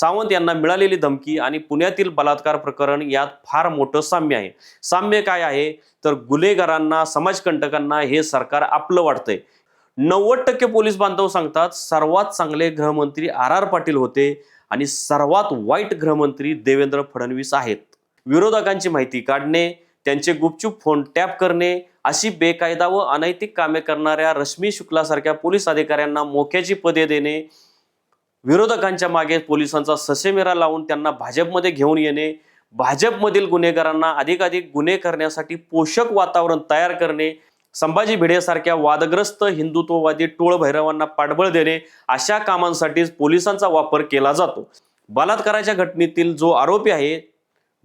सावंत यांना मिळालेली धमकी आणि पुण्यातील बलात्कार प्रकरण यात फार मोठं साम्य आहे. साम्य काय आहे? तर गुन्हेगारांना समाजकंटकांना हे सरकार आपलं वाटतंय. नव्वद टक्के पोलीस बांधव सांगतात सर्वात चांगले गृहमंत्री आर आर पाटील होते आणि सर्वात वाईट गृहमंत्री देवेंद्र फडणवीस आहेत. विरोधकांची माहिती काढणे त्यांचे गुपचूप फोन टॅप करणे अशी बेकायदा व अनैतिक कामे करणाऱ्या रश्मी शुक्लासारख्या पोलीस अधिकाऱ्यांना मोक्याची पदे देणे विरोधकांच्या मागे पोलिसांचा ससेमेरा लावून त्यांना भाजपमध्ये घेऊन येणे भाजपमधील गुन्हेगारांना अधिकाधिक गुन्हे करण्यासाठी पोषक वातावरण तयार करणे संभाजी भिडेसारख्या वादग्रस्त हिंदुत्ववादी टोळ भैरवांना पाठबळ देणे अशा कामांसाठीच पोलिसांचा वापर केला जातो. बलात्काराच्या घटनेतील जो आरोपी आहे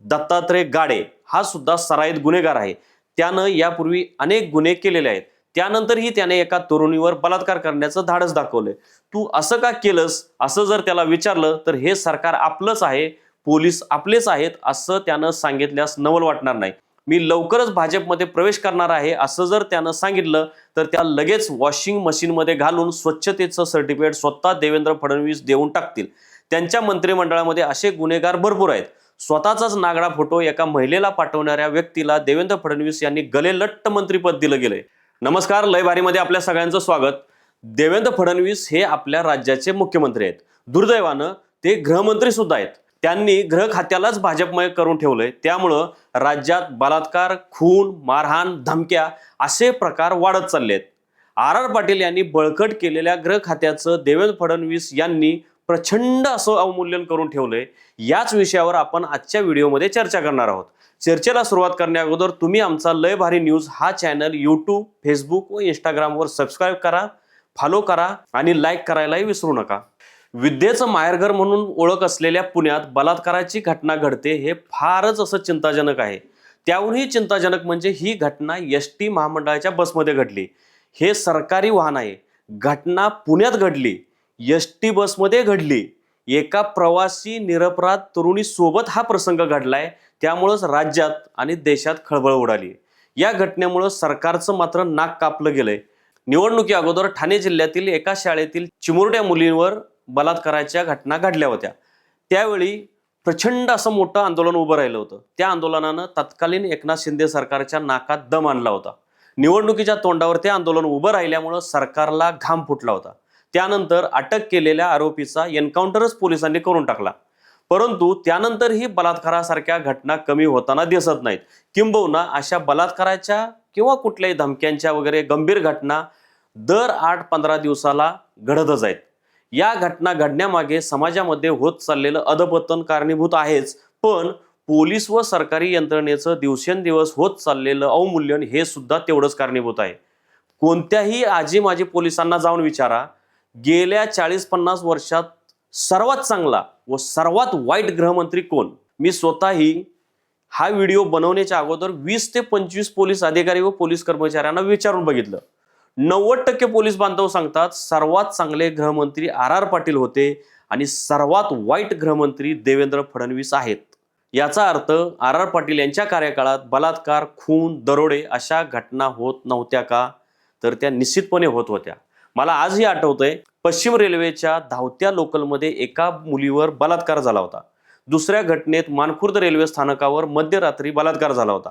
दत्तात्रय गाडे हा सुद्धा सराईत गुन्हेगार आहे. त्यानं यापूर्वी अनेक गुन्हे केलेले आहेत. त्यानंतरही त्याने एका तरुणीवर बलात्कार करण्याचं धाडस दाखवलंय. तू असं का केलंस? असं जर त्याला विचारलं तर हे सरकार आपलंच आहे पोलीस आपलेच आहेत असं त्यानं सांगितल्यास नवल वाटणार नाही. मी लवकरच भाजपमध्ये प्रवेश करणार आहे असं जर त्यानं सांगितलं तर त्या लगेच वॉशिंग मशीनमध्ये घालून स्वच्छतेचं सर्टिफिकेट स्वतः देवेंद्र फडणवीस देऊन टाकतील. त्यांच्या मंत्रिमंडळामध्ये असे गुन्हेगार भरपूर आहेत. स्वतःचाच नागडा फोटो एका महिलेला पाठवणाऱ्या व्यक्तीला देवेंद्र फडणवीस यांनी गले लट्ट मंत्रीपद दिलं गेलंय. नमस्कार लयबारीमध्ये आपल्या सगळ्यांचं स्वागत. देवेंद्र फडणवीस हे आपल्या राज्याचे मुख्यमंत्री आहेत. दुर्दैवानं ते गृहमंत्री सुद्धा आहेत. त्यांनी गृह खात्यालाच भाजपमय करून ठेवलंय. त्यामुळं राज्यात बलात्कार खून मारहाण धमक्या असे प्रकार वाढत चालले आहेत आर आर पाटील यांनी बळकट केलेल्या गृह खात्याचं देवेंद्र फडणवीस यांनी प्रचंड असं अवमूल्यन करून ठेवलंय. याच विषयावर आपण आजच्या व्हिडिओमध्ये चर्चा करणार आहोत. चर्चेला सुरुवात करण्या अगोदर तुम्ही आमचा लय भारी न्यूज हा चॅनल यूट्यूब फेसबुक व इंस्टाग्रामवर सबस्क्राईब करा फॉलो करा आणि लाईक करायलाही विसरू नका. विद्येचं माहेरघर म्हणून ओळख असलेल्या पुण्यात बलात्काराची घटना घडते हे फारच असं चिंताजनक आहे. त्याहूनही चिंताजनक म्हणजे ही घटना एस टी महामंडळाच्या बसमध्ये घडली. हे सरकारी वाहन आहे. घटना पुण्यात घडली. एस टी बसमध्ये घडली. एका प्रवासी निरपराध तरुणी सोबत हा प्रसंग घडलाय. त्यामुळंच राज्यात आणि देशात खळबळ उडाली. या घटनेमुळं सरकारचं मात्र नाक कापलं गेलंय. निवडणुकी अगोदर ठाणे जिल्ह्यातील एका शाळेतील चिमुरड्या मुलींवर बलात्काराच्या घटना घडल्या होत्या. त्यावेळी प्रचंड असं मोठं आंदोलन उभं राहिलं होतं. त्या आंदोलनानं तत्कालीन एकनाथ शिंदे सरकारच्या नाकात दम आणला होता. निवडणुकीच्या तोंडावर ते आंदोलन उभं राहिल्यामुळं सरकारला घाम फुटला होता. त्यानंतर अटक केलेल्या आरोपीचा एन्काउंटरच पोलिसांनी करून टाकला. परंतु त्यानंतरही बलात्कारासारख्या घटना कमी होताना दिसत नाहीत. किंबहुना अशा बलात्काराच्या किंवा कुठल्याही धमक्यांच्या वगैरे गंभीर घटना दर आठ पंधरा दिवसाला घडतच आहेत. या घटना घडण्यामागे समाजामध्ये होत चाललेलं अधपतन कारणीभूत आहेच पण पोलीस व सरकारी यंत्रणेचं दिवसेंदिवस होत चाललेलं अवमूल्यन हे सुद्धा तेवढंच कारणीभूत आहे. कोणत्याही आजी माजी पोलिसांना जाऊन विचारा गेल्या चाळीस पन्नास वर्षात सर्वात चांगला व सर्वात वाईट गृहमंत्री कोण? मी स्वतःही हा व्हिडिओ बनवण्याच्या अगोदर वीस ते पंचवीस पोलीस अधिकारी व पोलीस कर्मचाऱ्यांना विचारून बघितलं. नव्वद टक्के पोलीस बांधव सांगतात सर्वात चांगले गृहमंत्री आर आर पाटील होते आणि सर्वात वाईट गृहमंत्री देवेंद्र फडणवीस आहेत. याचा अर्थ आर आर पाटील यांच्या कार्यकाळात बलात्कार खून दरोडे अशा घटना होत नव्हत्या का? तर त्या निश्चितपणे होत होत्या. मला आजही आठवतंय पश्चिम रेल्वेच्या धावत्या लोकलमध्ये एका मुलीवर बलात्कार झाला होता. दुसऱ्या घटनेत मानखुर्द रेल्वे स्थानकावर मध्यरात्री बलात्कार झाला होता.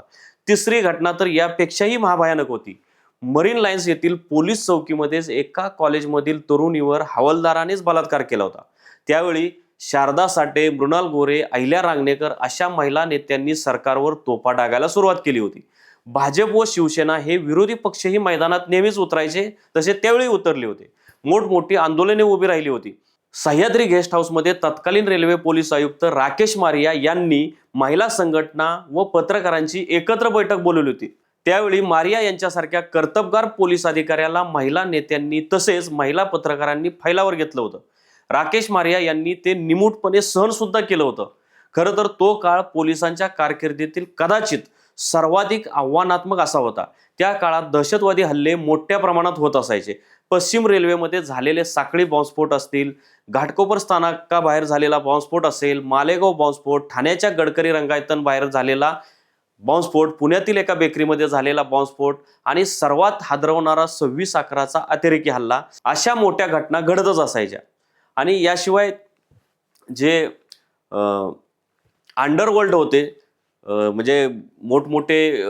तिसरी घटना तर यापेक्षाही महाभयानक होती. मरीन लाईन्स येथील पोलीस चौकीमध्येच एका कॉलेजमधील तरुणीवर हवालदारानेच बलात्कार केला होता. त्यावेळी शारदा साठे मृणाल गोरे अहिल्या रांगणेकर अशा महिला नेत्यांनी सरकारवर तोफा डागायला सुरुवात केली होती. भाजप व शिवसेना हे विरोधी पक्षही मैदानात नेहमीच उतरायचे तसे त्यावेळी उतरले होते. मोठमोठी आंदोलने उभी राहिली होती. सह्याद्री गेस्ट हाऊसमध्ये तत्कालीन रेल्वे पोलीस आयुक्त राकेश मारिया यांनी महिला संघटना व पत्रकारांची एकत्र बैठक बोलवली होती. त्यावेळी मारिया यांच्यासारख्या कर्तबगार पोलीस अधिकाऱ्याला महिला नेत्यांनी तसेच महिला पत्रकारांनी फैलावर घेतलं होतं. राकेश मारिया यांनी ते निमूटपणे सहन सुद्धा केलं होतं. खरं तर तो काळ पोलिसांच्या कारकिर्दीतील कदाचित सर्वाधिक आव्हानात्मक असा होता. त्या काळात दहशतवादी हल्ले मोठ्या प्रमाणात होत असायचे. पश्चिम रेल्वेमध्ये झालेले साखळी बॉम्बस्फोट असतील घाटकोपर स्थानकाबाहेर झालेला बॉम्बस्फोट असेल मालेगाव बॉम्बस्फोट ठाण्याच्या गडकरी रंगायतन बाहेर झालेला बॉम्बस्फोट पुण्यातील एका बेकरीमध्ये झालेला बॉम्बस्फोट आणि सर्वात हादरवणारा सव्वीस अकराचा अतिरेकी हल्ला अशा मोठ्या घटना घडतच असायच्या. आणि याशिवाय जे अंडरवर्ल्ड होते म्हणजे मोठमोठे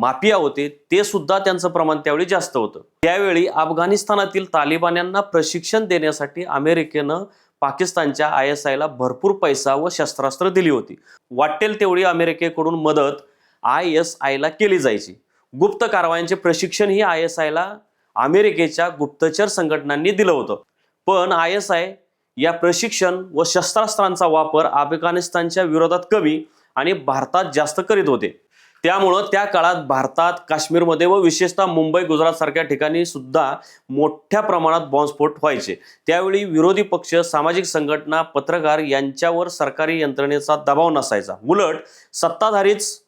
माफिया होते ते सुद्धा त्यांचं प्रमाण त्यावेळी जास्त होतं. त्यावेळी अफगाणिस्तानातील तालिबान्यांना प्रशिक्षण देण्यासाठी अमेरिकेनं पाकिस्तानच्या आय एस आयला भरपूर पैसा व शस्त्रास्त्र दिली होती. वाटेल तेवढी अमेरिकेकडून मदत आय एस आयला केली जायची. गुप्त कारवायांचे प्रशिक्षण ही आय एस आयला अमेरिकेच्या गुप्तचर संघटनांनी दिलं होतं. पण आय एस आय या प्रशिक्षण व शस्त्रास्त्रांचा वापर अफगाणिस्तानच्या विरोधात कमी आणि भारतात जास्त करीत होते. त्यामुळं त्या काळात भारतात काश्मीरमध्ये व विशेषतः मुंबई गुजरात सारख्या ठिकाणी सुद्धा मोठ्या प्रमाणात बॉम्बस्फोट व्हायचे. त्यावेळी विरोधी पक्ष सामाजिक संघटना पत्रकार यांच्यावर सरकारी यंत्रणेचा दबाव नसायचा. उलट सत्ताधारीच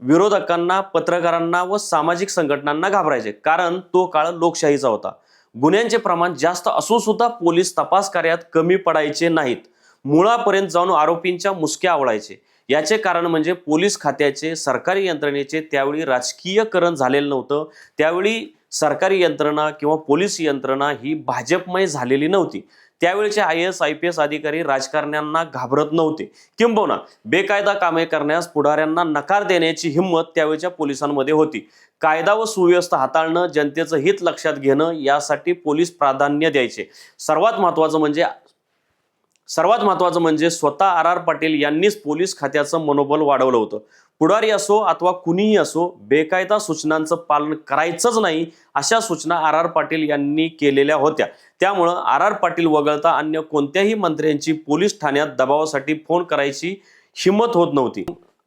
विरोधकांना पत्रकारांना व सामाजिक संघटनांना घाबरायचे. कारण तो काळ लोकशाहीचा होता. गुन्ह्यांचे प्रमाण जास्त असून सुद्धा पोलीस तपास कार्यात कमी पडायचे नाहीत. मुळापर्यंत जाऊन आरोपींच्या मुसक्या आवडायचे याचे कारण म्हणजे पोलीस खात्याचे सरकारी यंत्रणेचे त्यावेळी राजकीयकरण झालेलं नव्हतं. त्यावेळी सरकारी यंत्रणा किंवा पोलीस यंत्रणा ही भाजपमय झालेली नव्हती. त्यावेळेचे I S I P S अधिकारी राजकारण्यांना घाबरत नव्हते. किंबहुना बेकायदा कामे करण्यास पुढाऱ्यांना नकार देण्याची हिंमत त्यावेळच्या पोलिसांमध्ये होती. कायदा व सुव्यवस्था हाताळणं जनतेचं हित लक्षात घेणं यासाठी पोलीस प्राधान्य द्यायचे. सर्वात महत्त्वाचं म्हणजे सर्वात महत्त्वाचं म्हणजे स्वतः आर आर पाटील यांनीच पोलीस खात्याचं मनोबल वाढवलं होतं. पुढारी असो अथवा कुणीही असो बेकायदा सूचनांचं पालन करायचंच नाही अशा सूचना आर आर पाटील यांनी केलेल्या होत्या. त्यामुळं आर आर पाटील वगळता अन्य कोणत्याही मंत्र्यांची पोलीस ठाण्यात दबावासाठी फोन करायची हिंमत होत नव्हती.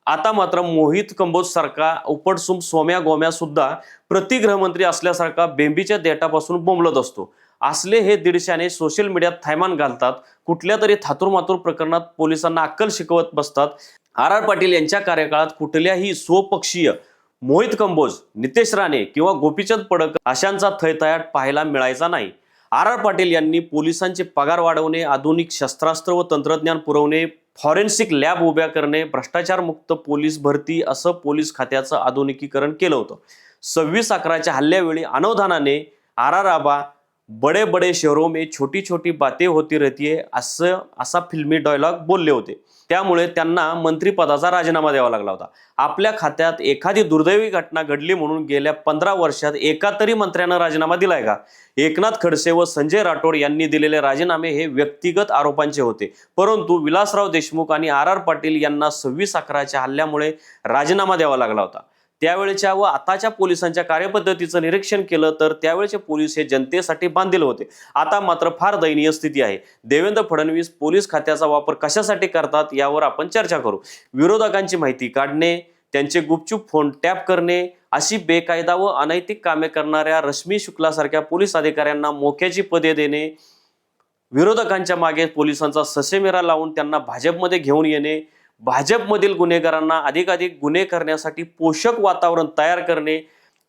आता मात्र मोहित कंबोज सारखा उपटसुम सोम्या गोम्या सुद्धा प्रतिगृहमंत्री असल्यासारखा बेंबीच्या देटापासून बोंबलत असतो. असले हे दीडशाने सोशल मीडियात थैमान घालतात. कुठल्या तरी थातुरमातूर प्रकरणात पोलिसांना अक्कल शिकवत बसतात. आर आर पाटील यांच्या कार्यकाळात कुठल्याही स्वपक्षीय मोहित कंबोज नितेश राणे किंवा गोपीचंद पडक अशांचा थैतयाट पाहायला मिळायचा नाही. आर आर पाटील यांनी पोलिसांचे पगार वाढवणे आधुनिक शस्त्रास्त्र व तंत्रज्ञान पुरवणे फॉरेन्सिक लॅब उभ्या करणे भ्रष्टाचारमुक्त पोलीस भरती असं पोलीस खात्याचं आधुनिकीकरण केलं होतं. सव्वीस अकराच्या हल्ल्यावेळी अनवधानाने आर आर आबा बडे बडे शहरों में छोटी छोटी बातें होती रहती है असं असा फिल्मी डायलॉग बोलले होते. त्यामुळे त्यांना मंत्रिपदाचा राजीनामा द्यावा लागला होता. आपल्या खात्यात एखादी दुर्दैवी घटना घडली म्हणून गेल्या पंधरा वर्षात एका तरी मंत्र्यानं राजीनामा दिलाय का? एकनाथ खडसे व संजय राठोड यांनी दिलेले राजीनामे हे व्यक्तिगत आरोपांचे होते. परंतु विलासराव देशमुख आणि आर आर पाटील यांना सव्वीस अकराच्या हल्ल्यामुळे राजीनामा द्यावा लागला होता. त्यावेळेच्या व आताच्या पोलिसांच्या कार्यपद्धतीचं निरीक्षण केलं तर त्यावेळेचे पोलीस हे जनतेसाठी बांधील होते. आता मात्र फार दयनीय स्थिती आहे. देवेंद्र फडणवीस पोलीस खात्याचा वापर कशासाठी करतात यावर आपण चर्चा करू. विरोधकांची माहिती काढणे त्यांचे गुपचूप फोन टॅप करणे अशी बेकायदा व अनैतिक कामे करणाऱ्या रश्मी शुक्लासारख्या पोलीस अधिकाऱ्यांना मोक्याची पदे देणे विरोधकांच्या मागे पोलिसांचा ससेमेरा लावून त्यांना भाजपमध्ये घेऊन येणे भाजपमधील गुन्हेगारांना अधिकाधिक गुन्हे करण्यासाठी पोषक वातावरण तयार करणे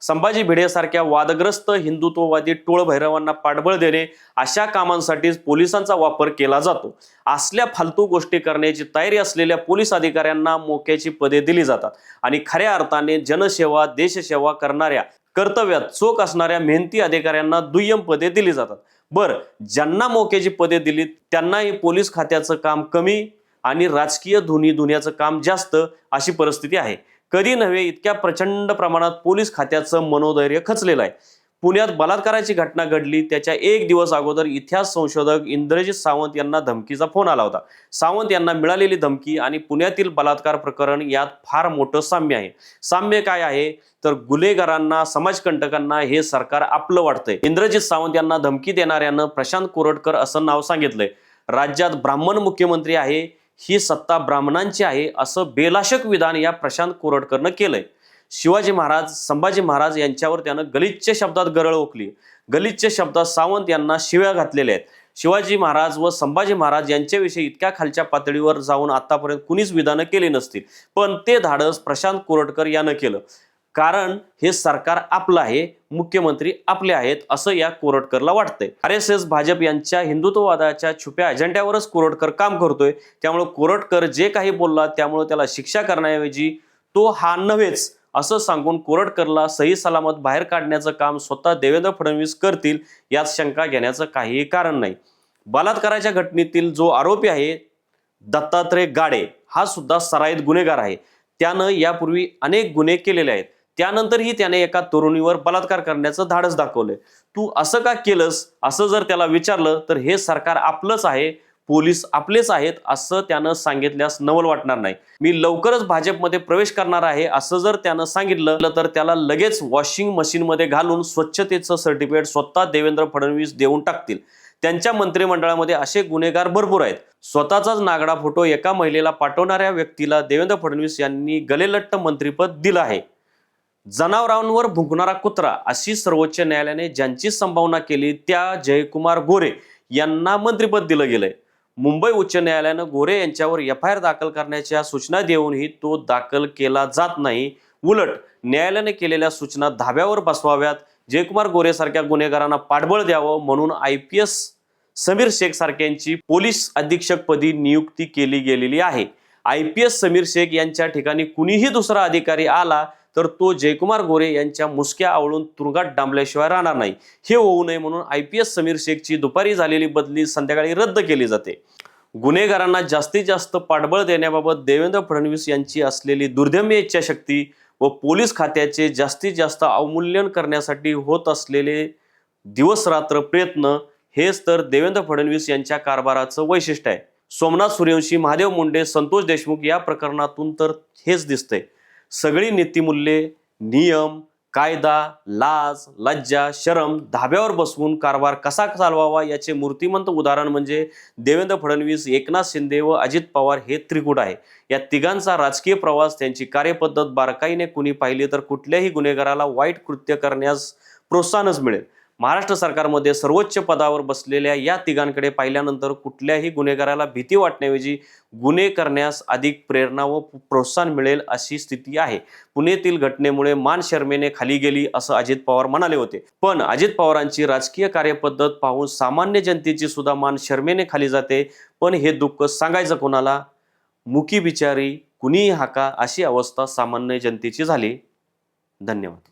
संभाजी भिडेसारख्या वादग्रस्त हिंदुत्ववादी टोळभैरवांना पाठबळ देणे अशा कामांसाठीच पोलिसांचा वापर केला जातो. असल्या फालतू गोष्टी करण्याची तयारी असलेल्या पोलीस अधिकाऱ्यांना मोक्याची पदे दिली जातात आणि खऱ्या अर्थाने जनसेवा देशसेवा करणाऱ्या कर्तव्यात चोख असणाऱ्या मेहनती अधिकाऱ्यांना दुय्यम पदे दिली जातात. बरं ज्यांना मोक्याची पदे दिली त्यांनाही पोलीस खात्याचं काम कमी आणि राजकीय धुनी धुण्याचं काम जास्त अशी परिस्थिती आहे. कधी नव्हे इतक्या प्रचंड प्रमाणात पोलीस खात्याचं मनोधैर्य खचलेलं आहे. पुण्यात बलात्काराची घटना घडली त्याच्या एक दिवस अगोदर इतिहास संशोधक इंद्रजित सावंत यांना धमकीचा फोन आला होता. सावंत यांना मिळालेली धमकी आणि पुण्यातील बलात्कार प्रकरण यात फार मोठं साम्य आहे. साम्य काय आहे? तर गुन्हेगारांना समाजकंटकांना हे सरकार आपलं वाटतंय. इंद्रजित सावंत यांना धमकी देणाऱ्यानं प्रशांत कोरटकर असं नाव सांगितलंय. राज्यात ब्राह्मण मुख्यमंत्री आहे ही सत्ता ब्राह्मणांची आहे असं बेलाशक विधान या प्रशांत कोरडकरनं केलंय. शिवाजी महाराज संभाजी महाराज यांच्यावर त्यानं गलिच्छ शब्दात गरळ ओकली. गलिच्छ शब्दात सावंत यांना शिव्या घातलेल्या आहेत. शिवाजी महाराज व संभाजी महाराज यांच्याविषयी इतक्या खालच्या पातळीवर जाऊन आतापर्यंत कुणीच विधानं केली नसतील. पण ते धाडस प्रशांत कोरटकर यानं केलं. कारण हे सरकार आपलं आहे मुख्यमंत्री आपले आहेत असं या कोरटकरला वाटतंय. आर एस एस भाजप यांच्या हिंदुत्ववादाच्या छुप्या अजेंड्यावरच कोरटकर काम करतोय. त्यामुळे कोरटकर जे काही बोलला त्यामुळे त्याला शिक्षा करण्याऐवजी तो हा नव्हेच असं सांगून कोरटकरला सही सलामत बाहेर काढण्याचं काम स्वतः देवेंद्र फडणवीस करतील यात शंका घेण्याचं काहीही कारण नाही. बलात्काराच्या घटनेतील जो आरोपी आहे दत्तात्रय गाडे हा सुद्धा सराईत गुन्हेगार आहे. त्यानं यापूर्वी अनेक गुन्हे केलेले आहेत. त्यानंतरही त्याने एका तरुणीवर बलात्कार करण्याचं धाडस दाखवलंय. तू असं का केलंस? असं जर त्याला विचारलं तर हे सरकार आपलंच आहे पोलीस आपलेच आहेत असं त्यानं सांगितल्यास नवल वाटणार नाही. मी लवकरच भाजपमध्ये प्रवेश करणार आहे असं जर त्यानं सांगितलं तर त्याला लगेच वॉशिंग मशीनमध्ये घालून स्वच्छतेचं सर्टिफिकेट स्वतः देवेंद्र फडणवीस देऊन टाकतील. त्यांच्या मंत्रिमंडळामध्ये असे गुन्हेगार भरपूर आहेत. स्वतःचाच नागडा फोटो एका महिलेला पाठवणाऱ्या व्यक्तीला देवेंद्र फडणवीस यांनी गलेलट्ट मंत्रिपद दिलं आहे. जनावरांवर भुंकणारा कुत्रा अशी सर्वोच्च न्यायालयाने ज्यांची संभावना केली त्या जयकुमार गोरे यांना मंत्रिपद दिलं गेलंय. मुंबई उच्च न्यायालयानं गोरे यांच्यावर एफ आय आर दाखल करण्याच्या सूचना देऊनही तो दाखल केला जात नाही. उलट न्यायालयाने केलेल्या सूचना धाब्यावर बसवाव्यात. जयकुमार गोरे सारख्या गुन्हेगारांना पाठबळ द्यावं म्हणून I P S Sameer Shaikh सारख्यांची police अधीक्षकपदी नियुक्ती केली गेलेली आहे. I P S Sameer Shaikh यांच्या ठिकाणी कुणीही दुसरा अधिकारी आला तर तो जयकुमार गोरे यांच्या मुसक्या आवळून तुरुंगात डांबल्याशिवाय राहणार नाही. हे होऊ नये म्हणून आय पी एस समीर शेखची दुपारी झालेली बदली संध्याकाळी रद्द केली जाते. गुन्हेगारांना जास्तीत जास्त पाठबळ देण्याबाबत देवेंद्र फडणवीस यांची असलेली दुर्दम्य इच्छाशक्ती व पोलीस खात्याचे जास्तीत जास्त अवमूल्यन करण्यासाठी होत असलेले दिवसरात्र प्रयत्न हेच तर देवेंद्र फडणवीस यांच्या कारभाराचं वैशिष्ट्य आहे. सोमनाथ सूर्यवंशी महादेव मुंडे संतोष देशमुख या प्रकरणातून तर हेच दिसतंय. सगळी नीतिमूल्ये नियम कायदा लाज लज्जा शरम धाब्यावर बसवून कारभार कसा चालवावा याचे मूर्तिमंत उदाहरण म्हणजे देवेंद्र फडणवीस एकनाथ शिंदे व अजित पवार हे त्रिकूट आहे. या तिघांचा राजकीय प्रवास त्यांची कार्यपद्धत बारकाईने कुणी पाहिली तर कुठल्याही गुन्हेगाराला वाईट कृत्य करण्यास प्रोत्साहनच मिळेल. महाराष्ट्र सरकारमध्ये सर्वोच्च पदावर बसलेल्या या तिघांकडे पाहिल्यानंतर कुठल्याही गुन्हेगाराला भीती वाटण्याऐवजी गुन्हे करण्यास अधिक प्रेरणा व प्रोत्साहन मिळेल अशी स्थिती आहे. पुणेतील घटनेमुळे मान शर्मेने खाली गेली असं अजित पवार म्हणाले होते. पण अजित पवारांची राजकीय कार्यपद्धत पाहून सामान्य जनतेची सुद्धा मान शर्मेने खाली जाते. पण हे दुःख सांगायचं कोणाला? मुकी बिचारी कुणीही हाका अशी अवस्था सामान्य जनतेची झाली. धन्यवाद.